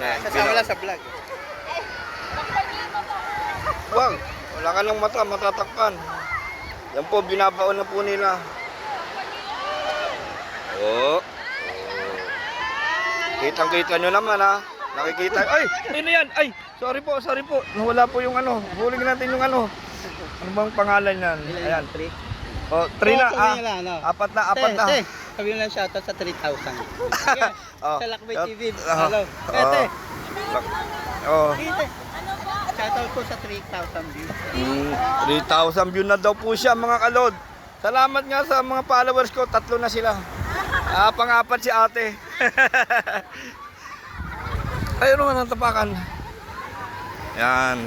Yan, Kasama lang sa vlog. Wag, wala ka ng mata, matatakpan. Yan po, binabaon na po nila. Oo. Oh. Kitang-kita nyo naman ha. Nakikita. Ay, ano yan? Ay, sorry po, sorry po. Nawala po yung ano. Huling natin yung ano. Ano bang pangalan yan? Ayan. Oh, three na. Oo, Ah, ano? apat na, apat na. Sabihin lang shoutout sa 3,000. Sige, Oh, sa Lakbay TV. oh, Hello. oh. Ete, Oh. Tite. Shoutout ko sa 3,000 views. Mm, 3,000 view na daw po siya mga kalod. Salamat nga sa mga followers ko, tatlo na sila. Ah, pang-apat si ate. Ayun naman ang tapakan. Yan.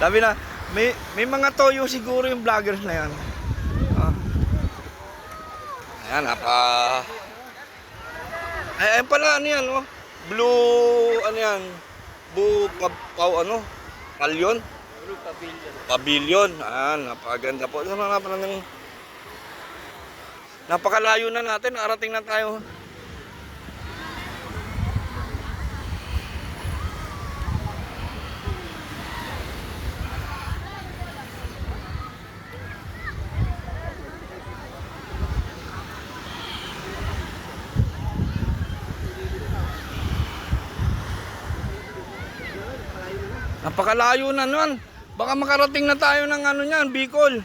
Sabi na, may, may mga toyo siguro yung vloggers na yan. Ayan, napa... Ay, ayun pala, ano yan, oh. Blue, ano yan? Blue, pa, pa- ano? Palyon? Blue Pavilion. Pavilion. Ah, napakaganda po. Ano na pala ng... Napakalayo na natin. Arating na tayo. Napakalayo na nun. Baka makarating na tayo ng ano niyan, Bicol.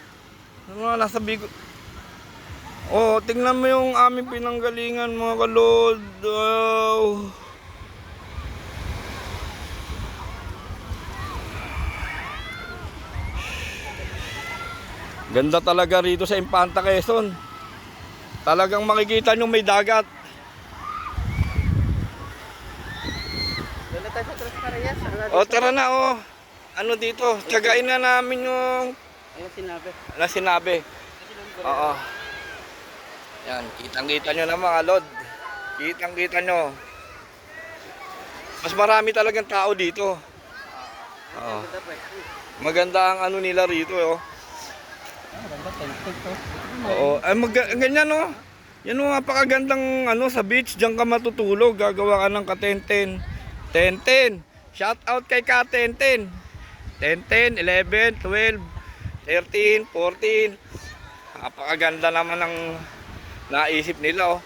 Ano, nasa Bicol. Oh, tingnan mo yung aming pinanggalingan mga kalod. Oh. Ganda talaga rito sa Impanta Quezon. Talagang makikita nyo may dagat. Doon na tayo sa Tres. Ano O tara na oh. Ano dito? Tsagain na namin yung Ano sinabi? na sinabi. Oo. Yan, kitang-kita nyo na mga lod. Kitang-kita nyo. Mas marami talagang tao dito. Oo. Maganda ang ano nila rito, oh. Oo. Ay, mag ganyan, oh. Yan oh, napakagandang ano sa beach. Diyan ka matutulog. Gagawa ka ng ka-10-10. 10-10. Shout out kay ka-10-10. 10-10, 11, 12, 13, 14. Napakaganda naman ng naisip nila, oh.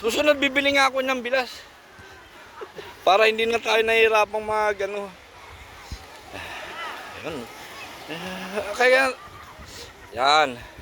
Susunod, bibili nga ako ng bilas. Para hindi na tayo nahihirapang mag, ano. Ayun. Ah, Kaya, yan.